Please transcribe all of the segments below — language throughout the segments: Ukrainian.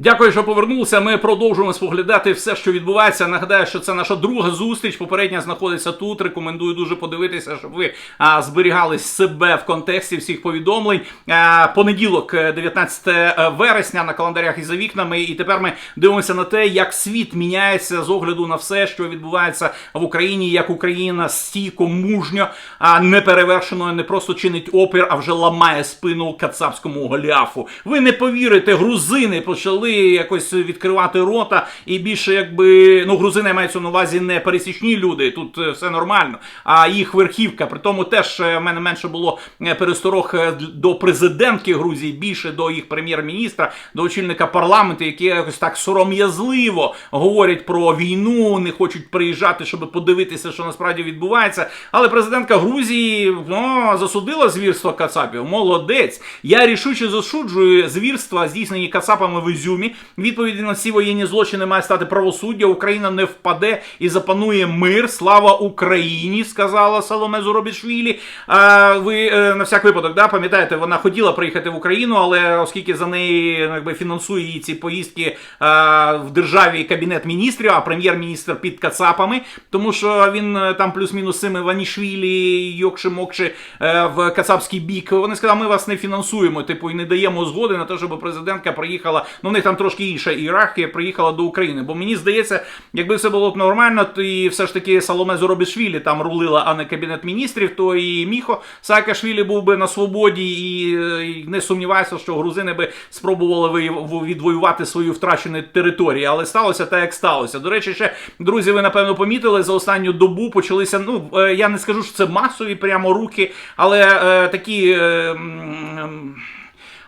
Дякую, що повернулися. Ми продовжуємо споглядати все, що відбувається. Нагадаю, що це наша друга зустріч. Попередня знаходиться тут. Рекомендую дуже подивитися, щоб ви а, зберігали себе в контексті всіх повідомлень. А, понеділок, е, 19 вересня, на календарях і за вікнами. І тепер ми дивимося на те, як світ міняється з огляду на все, що відбувається в Україні, як Україна стійко, мужньо, а неперевершено, не просто чинить опір, а вже ламає спину кацапському голіафу. Ви не повірите, грузини почали якось відкривати рота, і більше якби ну грузини мається на увазі не пересічні люди. Тут е, все нормально. А їх верхівка. При тому теж е, в мене менше було е, пересторог до президентки Грузії, більше до їх прем'єр-міністра, до очільника парламенту, які якось так сором'язливо говорять про війну, не хочуть приїжджати, щоб подивитися, що насправді відбувається. Але президентка Грузії ну, засудила звірство Кацапів. Молодець. Я рішуче засуджую звірства, здійснені Кацапами в Ізюмі. Відповіді на ці воєнні злочини має стати правосуддя. Україна не впаде і запанує мир. Слава Україні, сказала Соломе Зуробішвілі. А, ви е, на всяк випадок, да, пам'ятаєте, вона хотіла приїхати в Україну, але оскільки за неї ну, якби, фінансує її ці поїздки а, в державі кабінет міністрів, а прем'єр-міністр під Кацапами, тому що він е, там плюс-мінус цими Ванішвілі, Йокши Мокши е, в Кацапський бік. Вони сказали, ми вас не фінансуємо, типу, і не даємо згоди на те, щоб президентка приїхала. Ну, в них там трошки інша ієрархія, приїхала до України. Бо мені здається, якби все було б нормально, то і все ж таки Саломе Зоробішвілі там рулила, а не кабінет міністрів, то і Міхо Саакашвілі був би на свободі, і, е, не сумніваюся, що грузини би спробували відвоювати свою втрачену територію. Але сталося так, як сталося. До речі, ще друзі, ви напевно помітили за останню добу почалися. Ну е, я не скажу, що це масові прямо руки, але е, такі. Е,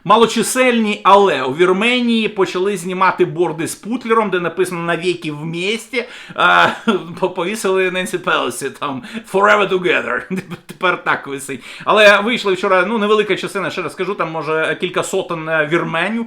Малочисельні, але у Вірменії почали знімати борди з Путлером, де написано навіки. А, по- повісили Ненсі Пелесі там Forever Together. Тепер так висить. Але вийшли вчора, ну, невелика частина, ще раз скажу, там може кілька сотень е, вірменів.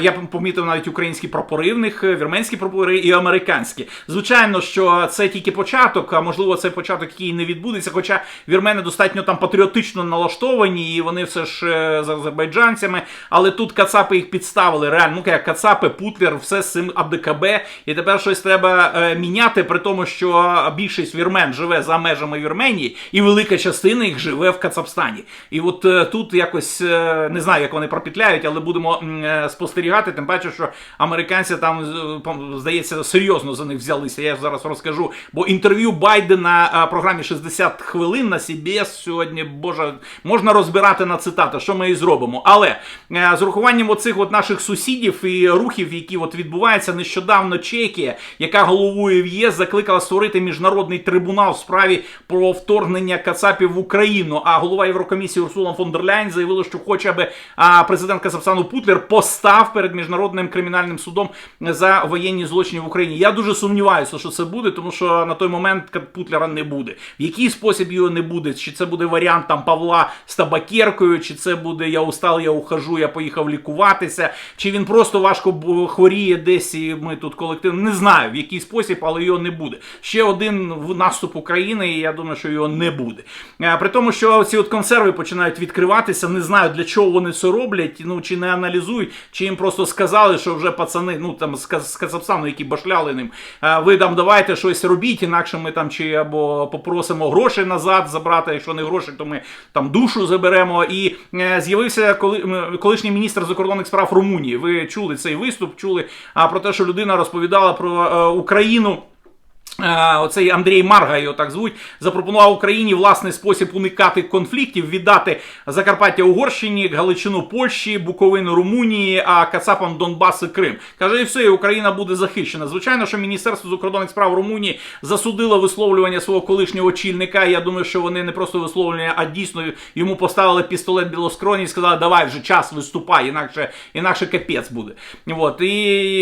Я помітив навіть українські прапори в них, е, вірменські прапори і американські. Звичайно, що це тільки початок, а можливо, це початок, який не відбудеться. Хоча вірмени достатньо там патріотично налаштовані, і вони все ж е, з азербайджанцями. Але тут кацапи їх підставили. Реально, ну як кацапи, Путлер, все з цим АБКБ. І тепер щось треба е, міняти, при тому, що більшість вірмен живе за межами Вірменії, і велика частина їх живе в Кацапстані. І от е, тут якось е, не знаю, як вони пропетляють, але будемо е, спостерігати. Тим паче, що американці там е, здається серйозно за них взялися. Я зараз розкажу. Бо інтерв'ю Байдена на програмі 60 хвилин на CBS сьогодні, боже, можна розбирати на цитати, що ми і зробимо. Але е, з урахуванням оцих от наших сусідів і рухів, які от відбуваються нещодавно, Чехія, яка головує в ЄС, закликала створити міжнародний трибунал в справі про вторгнення Кацапів в Україну. А голова Єврокомісії Урсула фон дер Ляйн заявила, що хоче, аби президент Казахстану Путлер постав перед міжнародним кримінальним судом за воєнні злочини в Україні. Я дуже сумніваюся, що це буде, тому що на той момент Путлера не буде. В який спосіб його не буде? Чи це буде варіант там Павла з табакеркою, чи це буде я устал, я ухожу, я поїхав лікуватися, чи він просто важко хворіє десь, і ми тут колективно не знаю в який спосіб, але його не буде. Ще один наступ України, і я думаю, що його не буде. Е, При тому, що ці от консерви починають відкриватися, не знаю для чого вони це роблять, ну чи не аналізують, чи їм просто сказали, що вже пацани, ну там з Казахстану, які башляли ним, е, ви там давайте щось робіть, інакше ми там чи або попросимо гроші назад забрати, якщо не гроші, то ми там душу заберемо. І е, з'явився коли, колишній міністр закордонних справ Румунії. Ви чули цей виступ, чули про те, що людина розповідала про е, Україну. Е, Оцей Андрій Марга його так звуть, запропонував Україні власний спосіб уникати конфліктів, віддати Закарпаття Угорщині, Галичину Польщі, Буковину Румунії, а Кацапам Донбас і Крим. Каже, і все, і Україна буде захищена. Звичайно, що Міністерство закордонних справ Румунії засудило висловлювання свого колишнього очільника. Я думаю, що вони не просто висловлювання, а дійсно йому поставили пістолет білоскроні і сказали, давай вже час виступай, інакше, інакше капець буде. От. І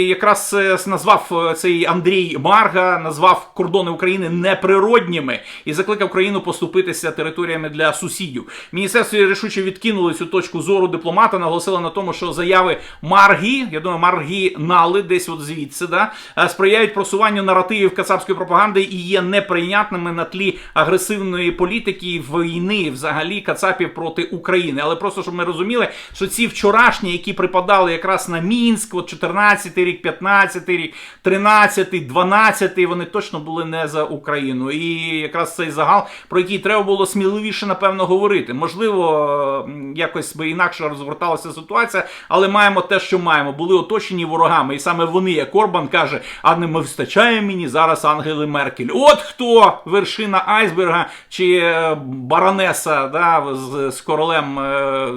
якраз е, назвав е, цей Андрій Марга, назвав кордони України неприродніми і закликав країну поступитися територіями для сусідів. Міністерство рішуче відкинули цю точку зору дипломата, наголосило на тому, що заяви Маргі, я думаю, Маргі Нали, десь от звідси, да, е, сприяють просуванню наративів кацапської пропаганди і є неприйнятними на тлі агресивної політики війни взагалі кацапів проти України. Але просто щоб ми розуміли, що ці вчорашні, які припадали якраз на Мінськ, от 14 рік, 15 рік, 13, 12, вони точно були не за Україну. І якраз цей загал, про який треба було сміливіше, напевно, говорити. Можливо, якось би інакше розгорталася ситуація, але маємо те, що маємо. Були оточені ворогами, і саме вони, як Орбан каже, а не ми вистачає мені зараз Ангели Меркель. От хто вершина айсберга чи е, баронеса да, з, з королем е,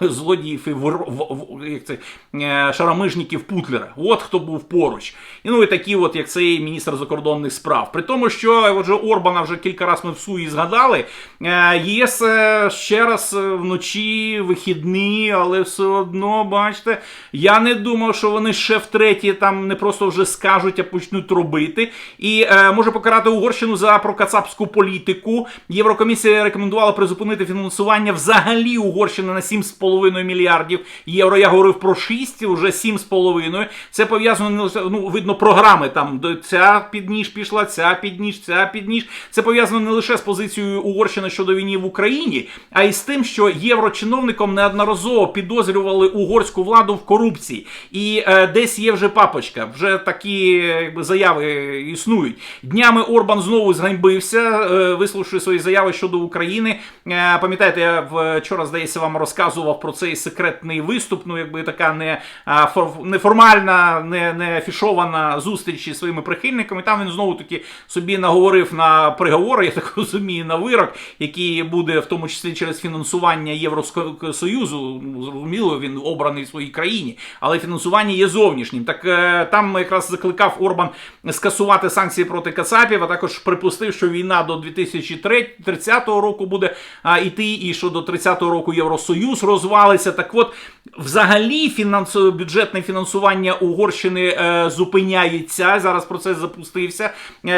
злодіїв і вор, в- як це, е, шаромижників Путлера. От хто був поруч. І ну і такі, от як цей міністр закордонних справ. При тому, що отже Орбана вже кілька разів ми в суї згадали. е, ЄС е, ще раз е, вночі вихідні, але все одно, бачите, я не думав, що вони ще втретє там не просто вже скажуть, а почнуть робити. І е, може покарати Угорщину за прокацапську політику. Єврокомісія рекомендувала призупинити фінансування взагалі Угорщини на 7,5 мільярдів євро. Я говорив про 6, вже 7,5. Це пов'язано ну, видно, програми там. Ця підніж пішла, ця підніж, ця підніж. Це пов'язано не лише з позицією Угорщини щодо війни в Україні, а й з тим, що єврочиновником неодноразово підозрювали угорську владу в корупції. І е, десь є вже папочка, вже такі е, якби, заяви існують. Днями Орбан знову зганьбився, е, висловивши свої заяви щодо України. Е, пам'ятаєте, я вчора, здається, вам розказував про цей секретний виступ. Ну, якби така не, неформальна, не, не афішована зустріч із своїми прихильниками. Там він знову таки собі наговорив на приговори, я так розумію, на вирок, який буде в тому числі через фінансування Євросоюзу. Ну, зрозуміло, він обраний в своїй країні, але фінансування є зовнішнім. Так е, там якраз закликав Орбан скасувати санкції проти Кацапів, а також припустив, що війна до 2030 року буде а, іти, і що до 30-го року Євросоюз розвалиться. Так от, взагалі, фінансове бюджетне фінансування Угорщини е, зупиняється. Зараз процес запустився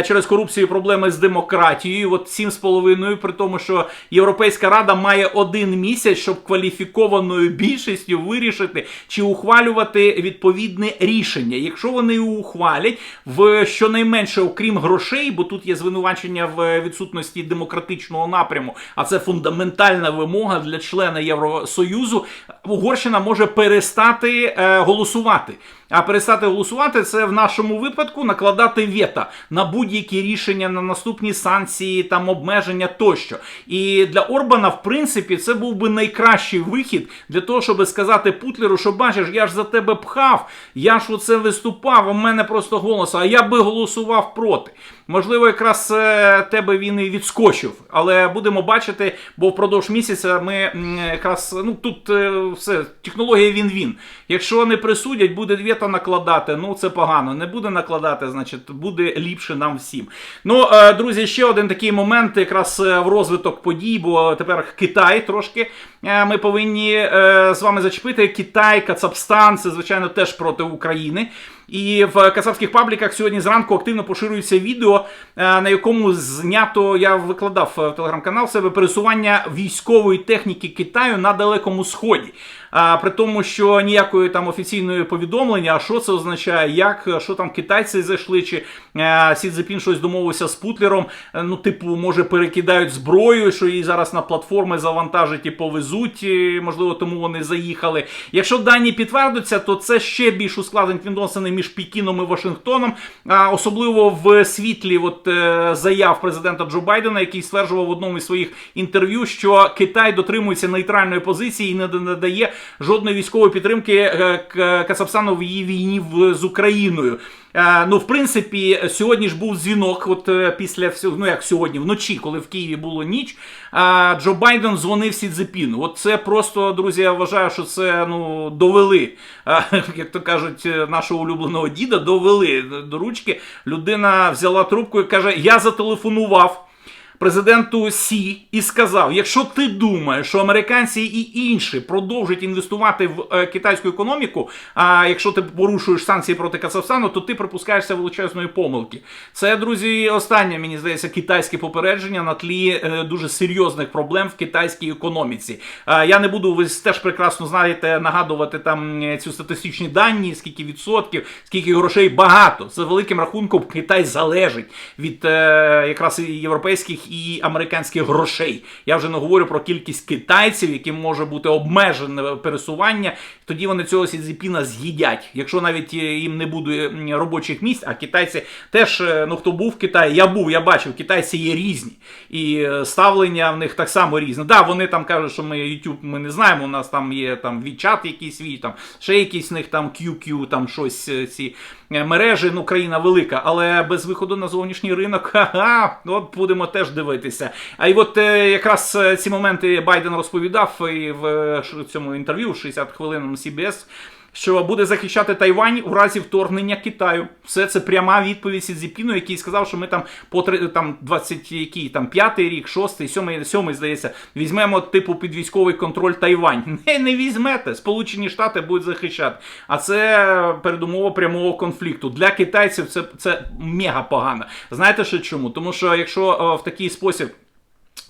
через корупцію проблеми з демократією. От 7,5, при тому, що Європейська Рада має один місяць, щоб кваліфікованою більшістю вирішити чи ухвалювати відповідне рішення. Якщо вони ухвалять, в щонайменше, окрім грошей, бо тут є звинувачення в відсутності демократичного напряму, а це фундаментальна вимога для члена Євросоюзу. Угорщина може перестати е, голосувати. А перестати голосувати це в нашому випадку накладати вето на будь-які рішення на наступні санкції, там обмеження тощо. І для Орбана, в принципі, це був би найкращий вихід для того, щоб сказати Путлеру, що бачиш, я ж за тебе пхав, я ж оце виступав, у мене просто голос, а я би голосував проти. Можливо, якраз е, тебе він і відскочив, але будемо бачити, бо впродовж місяця ми якраз ну тут е, все технологія він-він. Якщо не присудять, буде вето накладати. Ну це погано. Не буде накладати, значить буде ліпше нам всім. Ну, е, друзі, ще один такий момент, якраз в розвиток подій, бо тепер Китай трошки ми повинні з вами зачепити. Китай, Кацапстан, це звичайно теж проти України. І в кацапських пабліках сьогодні зранку активно поширюється відео, е, на якому знято я викладав в телеграм-канал себе пересування військової техніки Китаю на Далекому Сході. А при тому, що ніякої там офіційної повідомлення, а що це означає, як що там китайці зайшли, чи е, Сі Цзепін щось домовився з Путлером. е, Ну, типу, може, перекидають зброю, що її зараз на платформи завантажать і повезуть. і, Можливо, тому вони заїхали. Якщо дані підтвердяться, то це ще більш ускладнить відносини між Пекіном і Вашингтоном, а особливо в світлі от, е, заяв президента Джо Байдена, який стверджував в одному із своїх інтерв'ю, що Китай дотримується нейтральної позиції і не надає жодної військової підтримки е, К- Кацапстану в її війні з Україною. Е, Ну, в принципі, сьогодні ж був дзвінок, от е, після ну як сьогодні, вночі, коли в Києві було ніч. Джо Байден дзвонив Сі Цзепіну. От це просто, друзі, я вважаю, що це ну довели, як то кажуть, нашого улюбленого діда, довели до ручки. Людина взяла трубку і каже: Я зателефонував. Президенту Сі і сказав: якщо ти думаєш, що американці і інші продовжать інвестувати в е, китайську економіку, а якщо ти порушуєш санкції проти Казахстану, то ти припускаєшся величезної помилки. Це, друзі, останнє, мені здається, китайське попередження на тлі е, дуже серйозних проблем в китайській економіці. Е, я не буду, ви теж прекрасно знаєте, нагадувати там ці статистичні дані, скільки відсотків, скільки грошей багато. За великим рахунком Китай залежить від якраз європейських і американських грошей. Я вже не говорю про кількість китайців, яким може бути обмежене пересування. Тоді вони цього Сідзіпіна з'їдять. Якщо навіть е, їм не буде робочих місць, а китайці теж, е, ну хто був в Китаї, я був, я бачив, китайці є різні. І е, ставлення в них так само різне. Да, вони там кажуть, що ми YouTube ми не знаємо. У нас там є там WeChat якийсь свій, там ще якийсь в них там QQ, там щось ці мережі. Ну, країна велика, але без виходу на зовнішній ринок, ха-ха, от будемо теж дивитися. А і от е, якраз е, ці моменти Байден розповідав і в е, цьому інтерв'ю 60 хвилин на CBS, що буде захищати Тайвань у разі вторгнення Китаю. Все це пряма відповідь Сідзіпіну, який сказав, що ми там по там 20 який там п'ятий рік, шостий, сьомий, сьомий, здається, візьмемо типу під військовий контроль Тайвань. Не, не візьмете. Сполучені Штати будуть захищати. А це передумова прямого конфлікту. Для китайців це, це мега погано. Знаєте ще чому? Тому що якщо е, в такий спосіб.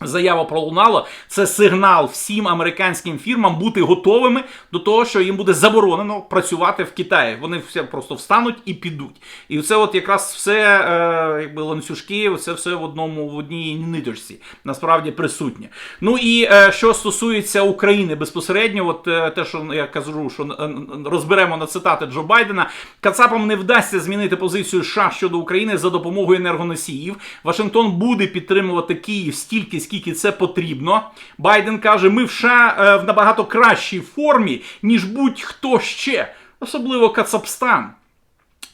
Заява пролунала, це сигнал всім американським фірмам бути готовими до того, що їм буде заборонено працювати в Китаї. Вони все просто встануть і підуть. І це от якраз все, е, якби ланцюжки, це все в одному в одній ниточці насправді присутнє. Ну і е, що стосується України безпосередньо, от е, те, що я кажу, що е, розберемо на цитати Джо Байдена, Кацапам не вдасться змінити позицію США щодо України за допомогою енергоносіїв. Вашингтон буде підтримувати Київ стільки, скільки це потрібно. Байден каже: ми в США е, в набагато кращій формі, ніж будь-хто ще, особливо Кацапстан.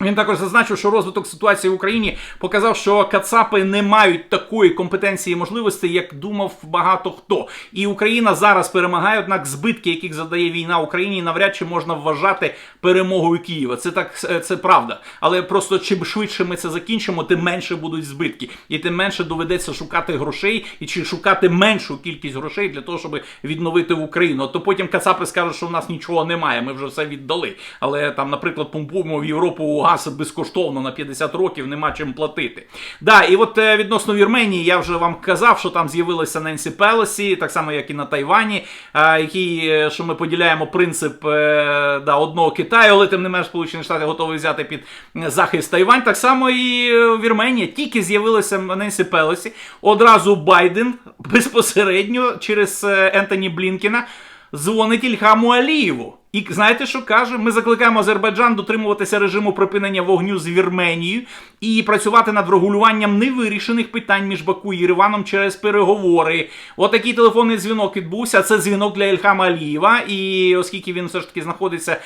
Він також зазначив, що розвиток ситуації в Україні показав, що Кацапи не мають такої компетенції і можливості, як думав багато хто. І Україна зараз перемагає, однак збитки, яких задає війна Україні, навряд чи можна вважати перемогою Києва. Це так це правда. Але просто чим швидше ми це закінчимо, тим менше будуть збитки, і тим менше доведеться шукати грошей і чи шукати меншу кількість грошей для того, щоб відновити Україну. То потім Кацапи скажуть, що в нас нічого немає, ми вже все віддали. Але там, наприклад, помпуємо в Європу газ безкоштовно на 50 років, нема чим платити. Да, і от е, відносно Вірменії, я вже вам казав, що там з'явилася Ненсі Пелосі, так само як і на Тайвані, який, е, що ми поділяємо принцип е, да, одного Китаю, але тим не менш Сполучені Штати готові взяти під захист Тайвань. Так само і Вірменія. Тільки з'явилася Ненсі Пелосі, одразу Байден безпосередньо через Ентоні Блінкіна дзвонить Ільхаму Алієву. І знаєте, що каже? Ми закликаємо Азербайджан дотримуватися режиму припинення вогню з Вірменією і працювати над врегулюванням невирішених питань між Баку і Єреваном через переговори. Отакий телефонний дзвінок відбувся. Це дзвінок для Ільхама Алієва. І оскільки він все ж таки знаходиться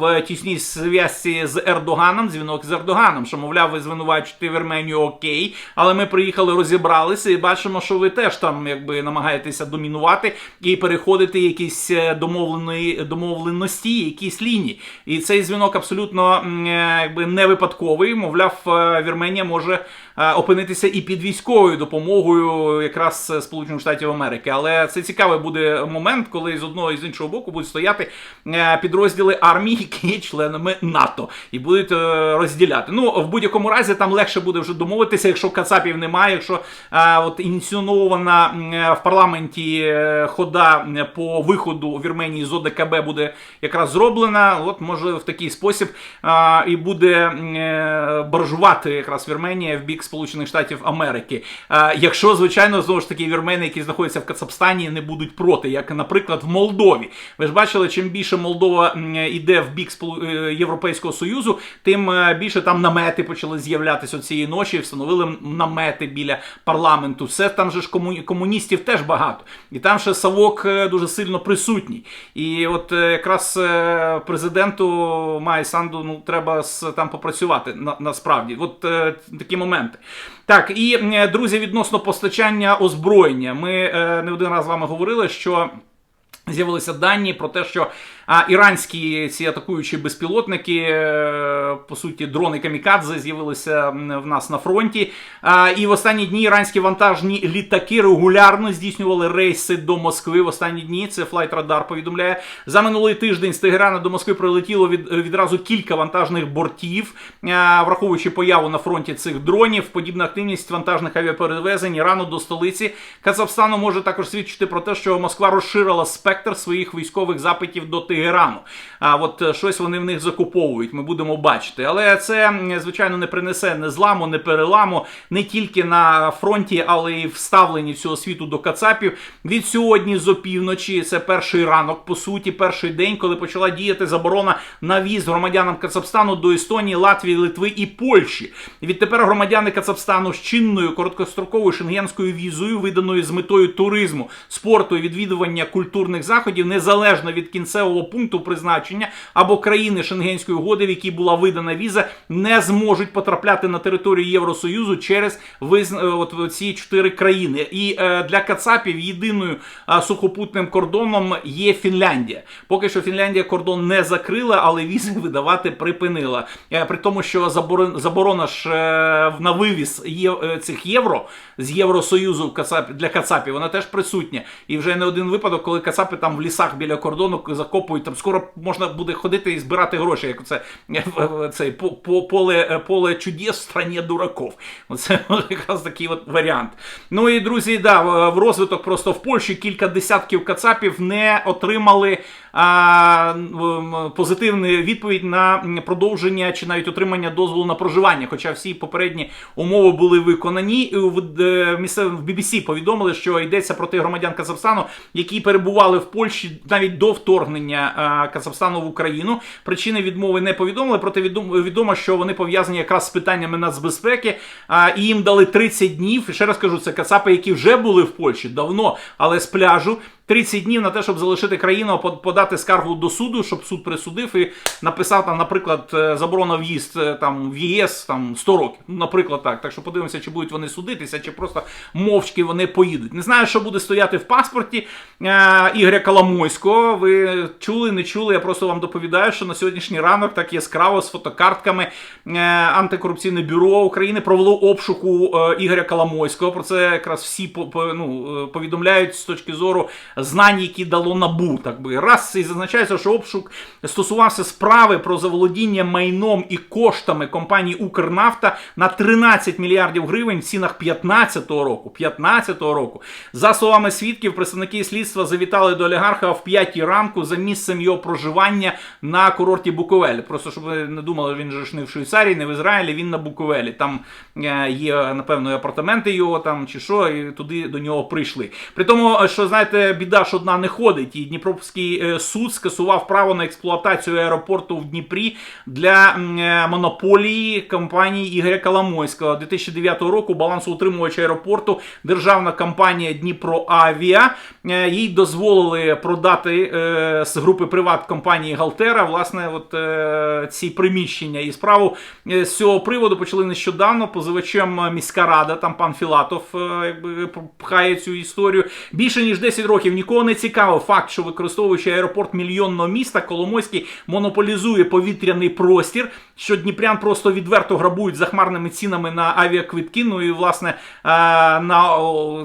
в тісній зв'язці з Ердоганом, дзвінок з Ердоганом, що мовляв, ви звинувачуєте Вірменію окей, але ми приїхали, розібралися і бачимо, що ви теж там якби намагаєтеся домінувати і переходити якісь е, домовлені домовленості, якісь лінії. І цей дзвінок абсолютно е, якби не випадковий. Мовляв, е, Вірменія може опинитися і під військовою допомогою якраз е, Сполучених Штатів Америки. Але це цікавий буде момент, коли з одного і з іншого боку будуть стояти е, підрозділи армії, які є членами НАТО, і будуть е, розділяти. Ну в будь-якому разі там легше буде вже домовитися, якщо Кацапів немає, якщо е, от ініційована е, в парламенті е, хода е, по виходу Вірменії з ОДКБ буде якраз зроблена. От може в такий спосіб е, і буде е, баржувати якраз Вірменія в бік Сполучених Штатів Америки. Е, якщо, звичайно, знову ж таки вірмени, які знаходяться в Кацапстані, не будуть проти, як, наприклад, в Молдові. Ви ж бачили, чим більше Молдова йде в бік е, Європейського Союзу, тим е, більше там намети почали з'являтися цієї ночі, встановили намети біля парламенту. Все там же ж кому- комуністів теж багато. І там ще Савок дуже сильно присутній. І от якраз президенту Майі Санду ну, треба там попрацювати на, насправді. От такі моменти. Так, і друзі, відносно постачання озброєння. Ми е, не один раз з вами говорили, що. З'явилися дані про те, що А іранські ці атакуючі безпілотники, е, по суті, дрони камікадзе з'явилися в нас на фронті. І в останні дні іранські вантажні літаки регулярно здійснювали рейси до Москви. В останні дні це Flight Radar повідомляє. За минулий тиждень з Тегерана до Москви прилетіло від, відразу кілька вантажних бортів, враховуючи появу на фронті цих дронів. Подібна активність вантажних авіаперевезень Ірану до столиці Казахстану може також свідчити про те, що Москва розширила спектр своїх військових запитів до Тегерану. А от е, щось вони в них закуповують. Ми будемо бачити. Але це звичайно не принесе не зламу, не переламу не тільки на фронті, але й в ставленні всього світу до Кацапів. Від сьогодні з опівночі це перший ранок, по суті, перший день, коли почала діяти заборона на віз громадянам Кацапстану до Естонії, Латвії, Литви і Польщі. Відтепер громадяни Кацапстану з чинною короткостроковою шенгенською візою, виданою з метою туризму, спорту і відвідування культурних заходів, незалежно від кінцевого пункту призначення або країни Шенгенської угоди, в якій була видана віза, не зможуть потрапляти на територію Євросоюзу через визна... е, от ці чотири країни. І е, для Кацапів єдиною е, сухопутним кордоном є Фінляндія. Поки що Фінляндія кордон не закрила, але візи видавати припинила. Е, при тому, що заборон... заборона ж е, на вивіз є... е, цих євро з Євросоюзу Кацап... для Кацапів, вона теж присутня. І вже не один випадок, коли Кацапи там в лісах біля кордону закопують. Там скоро можна буде ходити і збирати гроші, як це цей по, по, поле, поле чудес в страні дураков. Оце якраз такий от варіант. Ну і друзі, да, в- розвиток просто в Польщі кілька десятків кацапів не отримали а, позитивну відповідь на продовження чи навіть отримання дозволу на проживання. Хоча всі попередні умови були виконані. В е, місцевому в BBC повідомили, що йдеться про тих громадян Казахстану, які перебували в Польщі навіть до вторгнення а, Казахстану в Україну. Причини відмови не повідомили, проте відомо що вони пов'язані якраз з питаннями нацбезпеки. І їм дали 30 днів. І ще раз кажу, це кацапи, які вже були в Польщі давно, але з пляжу. 30 днів на те, щоб залишити країну, под- подати скаргу до суду, щоб суд присудив і написав там, наприклад, е, заборона в'їзд е, там в ЄС там 100 років. Ну, наприклад, так. Так що подивимося, чи будуть вони судитися, чи просто мовчки вони поїдуть. Не знаю, що буде стояти в паспорті е, Ігоря Коломойського. Ви чули, не чули? Я просто вам доповідаю, що на сьогоднішній ранок так яскраво з фотокартками е, антикорупційне бюро України провело обшуку е, Ігоря Коломойського. Про це якраз всі по, по- ну, е, повідомляють з точки зору знань, які дало набу. Так би раз і зазначається, що обшук стосувався справи про заволодіння майном і коштами компанії Укрнафта на 13 мільярдів гривень в цінах 15-го року. 15-го року. За словами свідків, представники слідства завітали до олігарха в 5-й ранку за місцем його проживання на курорті Буковель. Просто щоб ви не думали, він же ж не в Швейцарії, не в Ізраїлі, він на Буковелі. Там е, є, напевно, апартаменти його там чи що, і туди до нього прийшли. При тому, що знаєте, біда ж одна не ходить, і Дніпровський е, суд скасував право на експлуатацію аеропорту в Дніпрі для е, монополії компанії Ігоря Коломойського. 2009 року балансоутримувач аеропорту державна компанія Дніпроавіа. Е, Їй дозволили продати з групи приват компанії Галтера власне от ці приміщення. І справу з цього приводу почали нещодавно. Позивачем міська рада, там пан Філатов якби пхає цю історію. Більше ніж 10 років нікого не цікавив факт, що використовуючи аеропорт мільйонного міста, Коломойський монополізує повітряний простір, що Дніпрян просто відверто грабують захмарними цінами на авіаквитки. Ну і власне е, на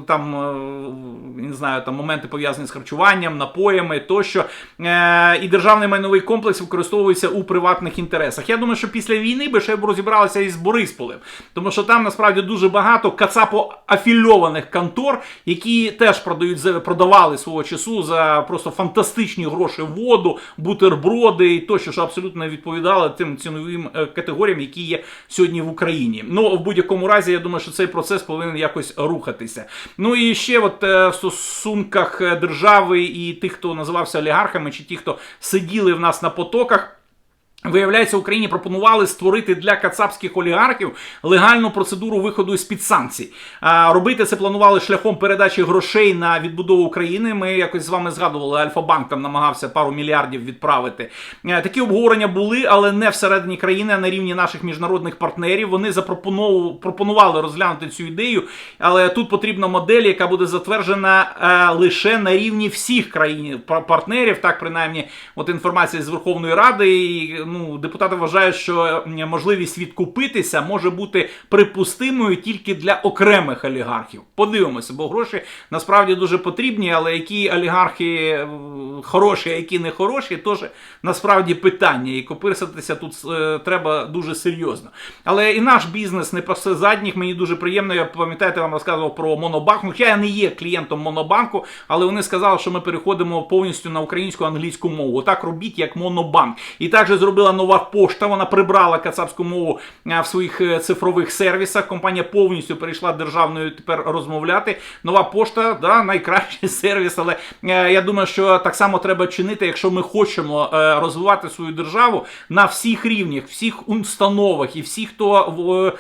там е, не знаю, там моменти пов'язані з харчуванням, напоями тощо. Е, І державний майновий комплекс використовується у приватних інтересах. Я думаю, що після війни би ще б розібралися із Борисполем, тому що там насправді дуже багато кацапо афільованих контор, які теж продають продавали свого часу за просто фантастичні гроші воду, бутерброди і тощо, що абсолютно не відповідало тим ціновим е, категоріям, які є сьогодні в Україні. Ну в будь-якому разі, я думаю, що цей процес повинен якось рухатися. Ну і ще, от е, в стосунках е, держави і тих, хто називався олігархами, чи ті, хто сиділи в нас на потоках. Виявляється, Україні пропонували створити для кацапських олігархів легальну процедуру виходу з під санкцій. А, робити це планували шляхом передачі грошей на відбудову України. Ми якось з вами згадували, Альфа-банк там намагався пару мільярдів відправити. Е, Такі обговорення були, але не всередині країни, а на рівні наших міжнародних партнерів. Вони запропонували пропонували розглянути цю ідею, але тут потрібна модель, яка буде затверджена е, лише на рівні всіх країн партнерів. Так, принаймні, от інформація з Верховної Ради. І, ну, депутати вважають, що можливість відкупитися може бути припустимою тільки для окремих олігархів. Подивимося, бо гроші насправді дуже потрібні, але які олігархи е, хороші, а які не хороші, теж насправді питання. І копирсатися тут е, треба дуже серйозно. Але і наш бізнес не пасе задніх. Мені дуже приємно. Я пам'ятаєте, вам розказував про Монобанк. Ну, хоча я не є клієнтом Монобанку, але вони сказали, що ми переходимо повністю на українську англійську мову. Отак робіть, як Монобанк. І також зробила нова пошта. Вона прибрала кацапську мову е, в своїх е, цифрових сервісах. Компанія повністю перейшла державною тепер розмовляти. Нова пошта, да, найкращий сервіс. Але е, я думаю, що так само треба чинити, якщо ми хочемо розвивати свою державу на всіх рівнях, всіх установах і всі, хто в,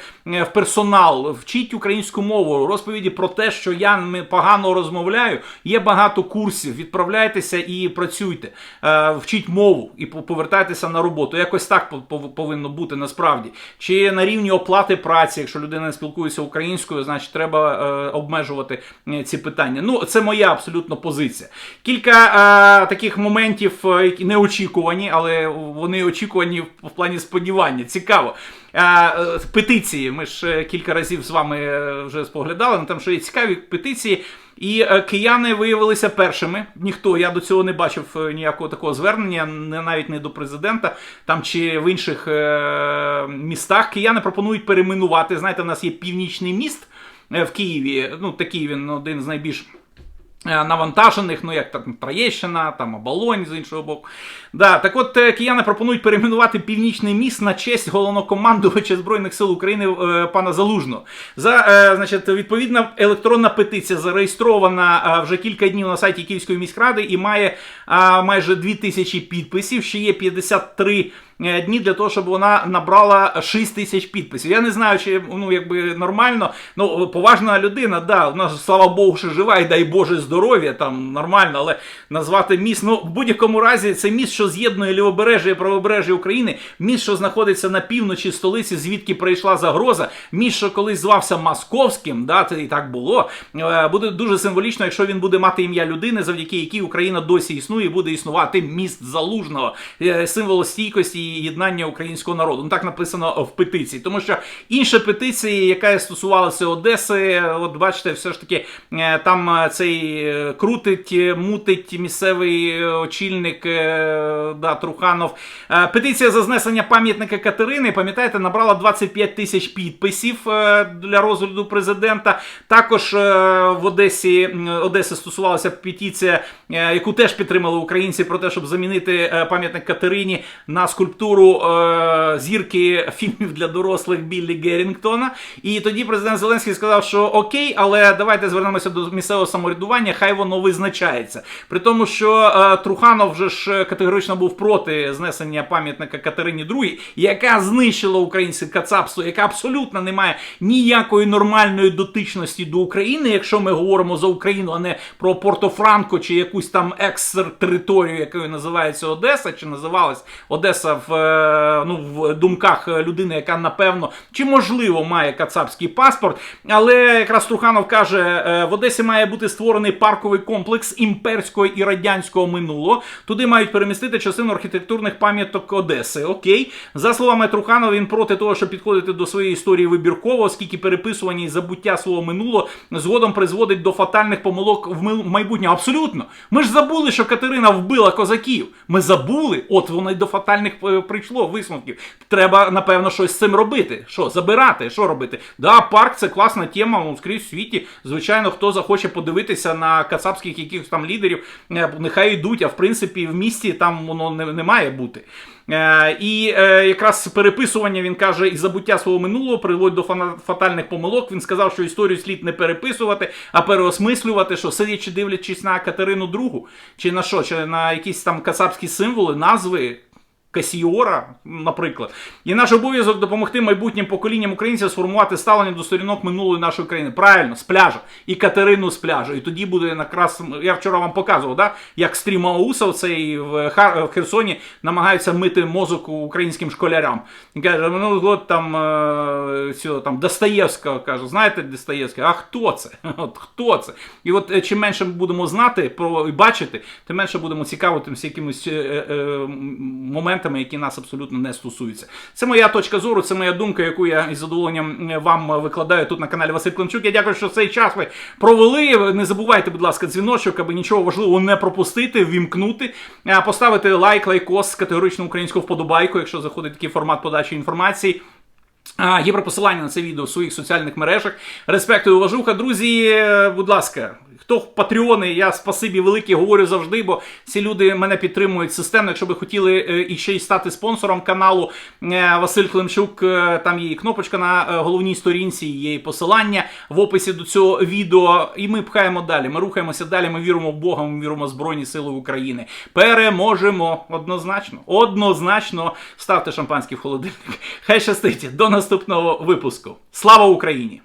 персонал вчить українську мову, розповіді про те, що я погано розмовляю. Є багато курсів. Відправляйтеся і працюйте, вчіть мову і повертайтеся на роботу. Якось так повинно бути насправді. Чи на рівні оплати праці, якщо людина спілкується українською, значить треба е, обмежувати е, ці питання. Ну, це моя абсолютно позиція. Кілька е, таких моментів, е, які неочікувані, але вони очікувані в плані сподівання. Цікаво. Е, петиції. Ми ж е, кілька разів з вами е, вже споглядали. Ну там що є цікаві петиції. І кияни виявилися першими. Ніхто, я до цього не бачив ніякого такого звернення, не навіть не до президента, там чи в інших містах. Кияни пропонують перейменувати. Знаєте, в нас є північний міст в Києві. Ну, такий він один з найбільш. Е, Навантажених, ну як там Троєщина, там Оболонь з іншого боку. Да, так от е, кияни пропонують перейменувати північний міст на честь головнокомандувача Збройних сил України е, пана Залужного. За значить, відповідна електронна петиція зареєстрована вже кілька днів на сайті Київської міськради і має майже 2000 підписів. Ще є 53 е, дні для того, щоб вона набрала 6 тисяч підписів. Я не знаю, чи ну якби нормально. Ну поважна людина, да, у нас слава Богу, що жива і дай Боже здоров'я, там нормально, але назвати міст. Ну в будь-якому разі це міст, що з'єднує лівобережжя і правобережжя України, міст, що знаходиться на півночі столиці, звідки прийшла загроза. Міст, що колись звався Московським, да, це і так було. Е, Буде дуже символічно, якщо він буде мати ім'я людини, завдяки якій Україна досі існує, буде існувати міст залужного, е, символ стійкості єднання українського народу. Ну так написано в петиції. Тому що інша петиція, яка стосувалася Одеси, от бачите, все ж таки е, там е, цей е, крутить, мутить місцевий очільник да, Труханов. Петиція за знесення пам'ятника Катерини, пам'ятаєте, набрала 25 тисяч підписів для розгляду президента. Також в Одесі Одеси стосувалася петиція, яку теж підтримали українці про те, щоб замінити пам'ятник Катерині на скульптуру е, зірки фільмів для дорослих Біллі Герінгтона. І тоді президент Зеленський сказав, що окей, але давайте звернемося до місцевого самоврядування, хай воно визначається. При тому, що е, Труханов вже ж категорично був проти знесення пам'ятника Катерині II, яка знищила українське кацапство, яка абсолютно не має ніякої нормальної дотичності до України, якщо ми говоримо за Україну, а не про Порто-Франко чи якусь там екс-територію, якою називається Одеса, чи називалась Одеса в, е, ну, в думках людини, яка напевно чи можливо має кацапський паспорт. Але якраз Труханов каже, е, в Одесі має бути створений парковий комплекс імперського і радянського минулого. Туди мають перемістити частину архітектурних пам'яток Одеси. Окей, за словами Труханова, він проти того, щоб підходити до своєї історії вибірково, оскільки переписування і забуття свого минулого згодом призводить до фатальних помилок в майбутньому. Абсолютно, ми ж забули, що Катерина вбила козаків. Ми забули, от воно й до фатальних е, прийшло висновків. Треба, напевно, щось з цим робити. Що, забирати? Що робити? Да, парк це класна тема, ну, скрізь в світі. Звичайно, хто захоче подивитися на кацапських якихось там лідерів, е, нехай йдуть, а в принципі в місті там воно не, не має бути. Е, і е, якраз переписування він каже і забуття свого минулого приводить до фатальних помилок. Він сказав, що історію слід не переписувати, а переосмислювати, що сидячи дивлячись на Катерину II, чи на що, чи на якісь там кацапські символи, назви. Касіора, наприклад, і наш обов'язок допомогти майбутнім поколінням українців сформувати ставлення до сторінок минулої нашої країни. Правильно, з пляжа і Катерину з пляжа. І тоді буде якраз я вчора вам показував, да, як стрім Маусов цей в, Херсоні намагаються мити мозок українським школярям. Він каже, минулий год там е, цього там Достоєвського каже, знаєте Достоєвського? А хто це? От хто це? І от е, чим менше ми будемо знати про і бачити, тим менше будемо цікавитися якимись е, е, моментами, які нас абсолютно не стосуються. Це моя точка зору, це моя думка, яку я із задоволенням е, вам викладаю тут на каналі Василь Климчук. Я дякую, що цей час ви провели. Не забувайте, будь ласка, дзвіночок, аби нічого важливого не пропустити, ввімкнути, а поставити лайк, лайкос, категоричну українську вподобайку, якщо заходить такий формат подачі інформації. Є про посилання на це відео в своїх соціальних мережах. Респект і уважуха. Друзі, е, будь ласка, хто патреони, я спасибі велике говорю завжди, бо ці люди мене підтримують системно. Якщо ви хотіли е, і ще й стати спонсором каналу е, Василь Климчук, е, там є і кнопочка на головній сторінці, є і посилання в описі до цього відео. І ми пхаємо далі. Ми рухаємося далі. Ми віримо в Бога, ми віримо в Збройні Сили України. Переможемо однозначно. Однозначно ставте шампанське в холодильник. Хай щастить. До наступного випуску. Слава Україні!